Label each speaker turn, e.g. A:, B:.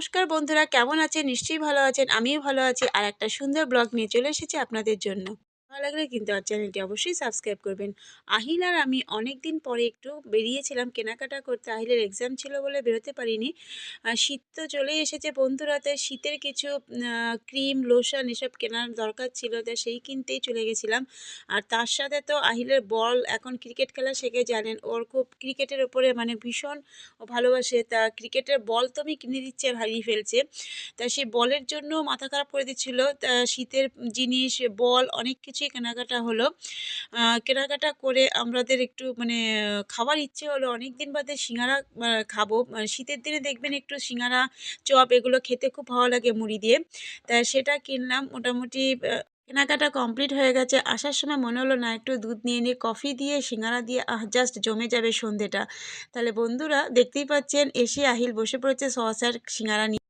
A: নমস্কার বন্ধুরা, কেমন আছেন? নিশ্চয়ই ভালো আছেন, আমিও ভালো আছি। আর একটা সুন্দর ব্লগ নিয়ে চলে এসেছি আপনাদের জন্য। ভালো লাগলে কিন্তু আর চ্যানেলটি অবশ্যই সাবস্ক্রাইব করবেন। আহিল আর আমি অনেক দিন পরে একটু বেরিয়েছিলাম কেনাকাটা করতে। আহিলের এক্সাম ছিল বলে বেরোতে পারিনি। শীত তো চলেই এসেছে বন্ধুরাতে শীতের কিছু ক্রিম লোশন এসব কেনার দরকার ছিল তো সেই কিনতেই চলে গেছিলাম। আর তার সাথে তো আহিলের বল, এখন ক্রিকেট খেলা শেখে জানেন, ওর খুব ক্রিকেটের ওপরে মানে ভীষণ ভালোবাসে। তা ক্রিকেটের বল তো আমি কিনে দিচ্ছি আর হারিয়ে ফেলছে। তা সেই বলের জন্য মাথা খারাপ করে দিচ্ছিল। তা শীতের জিনিস, বল অনেক কিছুই কেনাকাটা হলো। কেনাকাটা করে আমাদের একটু মানে খাবার ইচ্ছে হলো অনেক দিন বাদে সিঙ্গারা খাব। শীতের দিনে দেখবেন একটু সিঙ্গারা চপ এগুলো খেতে খুব ভালো লাগে মুড়ি দিয়ে। তা সেটা কিনলাম, মোটামুটি কেনাকাটা কমপ্লিট হয়ে গেছে। আসার সময় মনে হলো, না, একটু দুধ নিয়ে নিয়ে কফি দিয়ে, সিঙ্গারা দিয়ে, আহ জাস্ট জমে যাবে সন্ধেটা। তাহলে বন্ধুরা দেখতেই পাচ্ছেন, এসে আহিল বসে পড়েছে, সস আর সিঙ্গারা নিয়ে।